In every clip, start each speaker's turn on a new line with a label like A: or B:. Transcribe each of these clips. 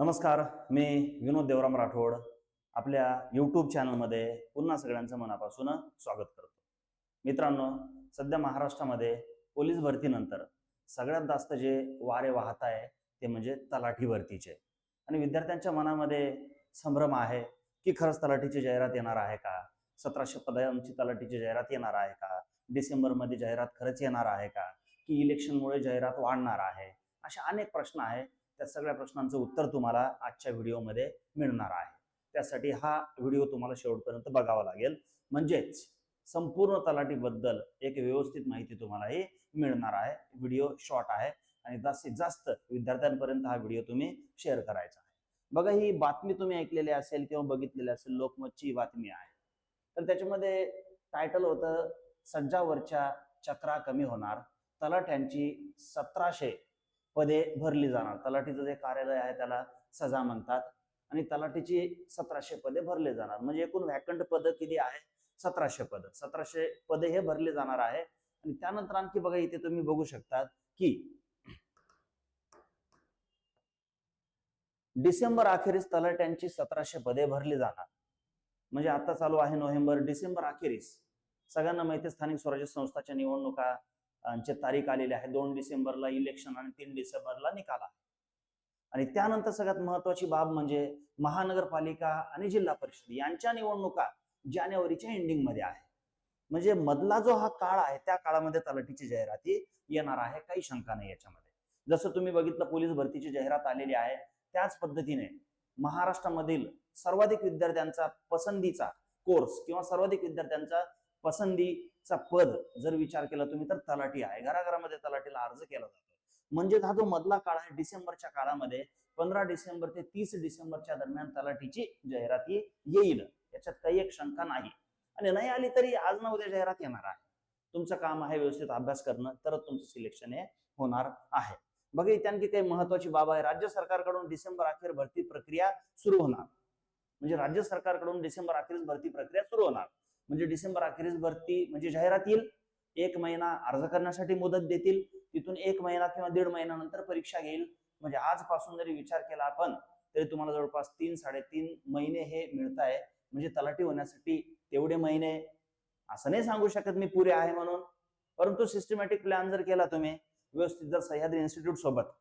A: नमस्कार मी विनोद देवराम राठोड. आपल्या यूट्यूब चॅनलमध्ये पुन्हा सगळ्यांचं मनापासून स्वागत करतो. मित्रांनो सध्या महाराष्ट्रामध्ये पोलीस भरतीनंतर सगळ्यात जास्त जे वारे वाहत आहे ते म्हणजे तलाठी भरतीचे. आणि विद्यार्थ्यांच्या मनामध्ये संभ्रम आहे की खरंच तलाठीची जाहिरात येणार आहे का? सतराशे पदांची तलाठीची जाहिरात येणार आहे का? डिसेंबरमध्ये जाहिरात खरंच येणार आहे का? की इलेक्शनमुळे जाहिरात वाढणार आहे? असे अनेक प्रश्न आहेत. त्या सगळ्या प्रश्नांचं उत्तर तुम्हाला आजच्या व्हिडिओमध्ये मिळणार आहे. त्यासाठी हा व्हिडिओ तुम्हाला शेवटपर्यंत बघावा लागेल. म्हणजेच संपूर्ण तलाठीबद्दल एक व्यवस्थित माहिती तुम्हालाही मिळणार आहे. व्हिडिओ शॉर्ट आहे आणि जास्तीत जास्त विद्यार्थ्यांपर्यंत हा व्हिडिओ तुम्ही शेअर करायचा आहे. बघा ही बातमी तुम्ही ऐकलेली असेल किंवा बघितलेली असेल लोकमतची बातमी आहे. तर त्याच्यामध्ये टायटल होतं सज्जावरच्या चक्रा कमी होणार. तलाठ्यांची सतराशे पदे भरली जाणार. तलाठीचं जे कार्यालय आहे त्याला सजा म्हणतात आणि तलाठीची सतराशे पदे भरले जाणार. म्हणजे एकूण व्हॅकंट पद किती आहे सतराशे पद. सतराशे पदे हे भरले जाणार आहे. आणि त्यानंतर आणखी बघा इथे तुम्ही बघू शकतात की डिसेंबर अखेरीस तलाट्यांची सतराशे पदे भरली जाणार. म्हणजे आता चालू आहे नोव्हेंबर डिसेंबर अखेरीस. सगळ्यांना माहिती स्थानिक स्वराज्य संस्थाच्या निवडणुका तारीख आलेली आहे. दोन डिसेंबरला इलेक्शन आणि तीन डिसेंबरला निकाल आहे. आणि त्यानंतर सगळ्यात महत्वाची बाब म्हणजे महानगरपालिका आणि जिल्हा परिषद यांच्या निवडणुका जानेवारीच्या एंडिंगमध्ये आहे. म्हणजे मधला जो हा काळ आहे त्या काळामध्ये तलाठीची जाहिराती येणार आहे. काही शंका नाही याच्यामध्ये. जसं तुम्ही बघितलं पोलीस भरतीची जाहिरात आलेली आहे. त्याच पद्धतीने महाराष्ट्रामधील सर्वाधिक विद्यार्थ्यांचा पसंतीचा कोर्स किंवा सर्वाधिक विद्यार्थ्यांचा पसंतीचा पद जर विचार केला तुम्ही तर तलाठी आहे. घराघरामध्ये तलाठीला अर्ज केला जातो. म्हणजे हा जो मधला काळ आहे डिसेंबरच्या काळामध्ये पंधरा डिसेंबर ते तीस डिसेंबरच्या दरम्यान तलाठीची जाहिरात येईल. याच्यात काही एक शंका नाही. आणि नाही आली तरी आज ना उद्या जाहिरात येणार आहे. तुमचं काम आहे व्यवस्थित अभ्यास करणं तरच तुमचं सिलेक्शन हे होणार आहे. बघा इथे आणखी काही महत्वाची बाब आहे. राज्य सरकारकडून डिसेंबर अखेर भरती प्रक्रिया सुरू होणार. म्हणजे राज्य सरकारकडून डिसेंबर अखेरीस भरती प्रक्रिया सुरू होणार. म्हणजे डिसेंबर अखेरीस भरती म्हणजे जाहिरात येईल. एक महिना अर्ज करण्यासाठी मुदत देतील. तिथून एक महिना किंवा दीड महिन्यानंतर परीक्षा घेईल. म्हणजे आजपासून जरी विचार केला आपण तरी तुम्हाला जवळपास तीन साडेतीन महिने हे मिळत आहे म्हणजे तलाठी होण्यासाठी तेवढे महिने. असं नाही सांगू शकत मी पुरे आहे म्हणून. परंतु सिस्टमॅटिक प्लॅन जर केला तुम्ही व्यवस्थित जर सह्याद्री इन्स्टिट्यूट सोबत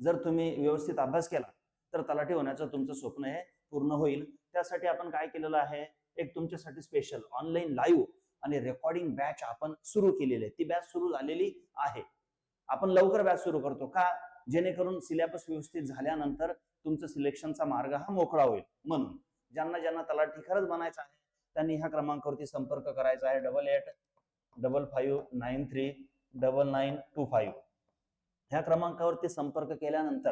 A: जर तुम्ही व्यवस्थित अभ्यास केला तर तलाठी होण्याचं तुमचं स्वप्न हे पूर्ण होईल. त्यासाठी आपण काय केलेलं आहे? एक तुमच्यासाठी स्पेशल ऑनलाईन लाईव्ह आणि रेकॉर्डिंग बॅच आपण सुरू केलेली आहे ती बॅच सुरू झालेली आहे. आपण लवकर बॅच सुरू करतो का? जेणेकरून सिलेबस व्यवस्थित झाल्यानंतर तुमचं सिलेक्शनचा मार्ग हा मोकळा होईल. म्हणून ज्यांना ज्यांना तलाठी खरंच बनायचा आहे त्यांनी ह्या क्रमांकावरती संपर्क करायचा आहे. Double eight double five nine three double nine two five ह्या क्रमांकावरती संपर्क केल्यानंतर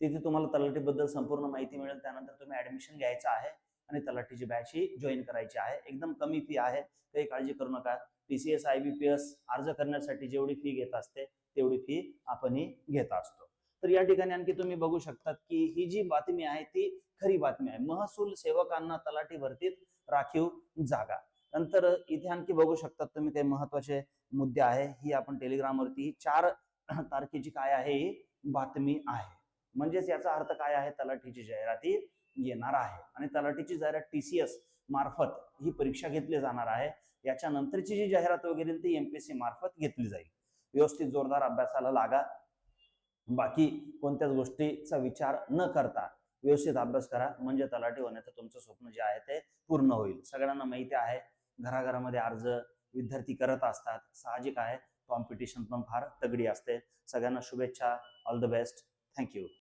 A: तिथे तुम्हाला तलाठीबद्दल संपूर्ण माहिती मिळेल. त्यानंतर तुम्ही ऍडमिशन घ्यायचं आहे. आणि तलाठीची बॅच ही जॉईन करायची आहे. एकदम कमी फी आहे. काही काळजी करू नका. TCS I B P S अर्ज करण्यासाठी जेवढी फी घेत असते तेवढी फी आपणही घेत असतो. तर या ठिकाणी आणखी तुम्ही बघू शकतात की ही जी बातमी आहे ती खरी बातमी आहे. महसूल सेवकांना तलाठी भरतीत राखीव जागा. नंतर इथे आणखी बघू शकतात तुम्ही काही महत्त्वाचे मुद्दे आहे. ही आपण टेलिग्रामवरती चार तारखेची काय आहे ही बातमी आहे. म्हणजेच याचा अर्थ काय आहे? तलाठीची जाहिराती येणार आहे. आणि तलाठीची जाहिरात टी सी एस मार्फत ही परीक्षा घेतली जाणार आहे. याच्यानंतरची जी जाहिरात वगैरे ती एमपीएससी मार्फत घेतली जाईल. व्यवस्थित जोरदार अभ्यासाला लागा. बाकी कोणत्याच गोष्टीचा विचार न करता व्यवस्थित अभ्यास करा. म्हणजे तलाठी होण्याचं तुमचं स्वप्न जे आहे ते पूर्ण होईल. सगळ्यांना माहिती आहे घराघरामध्ये अर्ज विद्यार्थी करत असतात. साहजिक आहे. कॉम्पिटिशन पण फार तगडी असते. सगळ्यांना शुभेच्छा. All the best thank you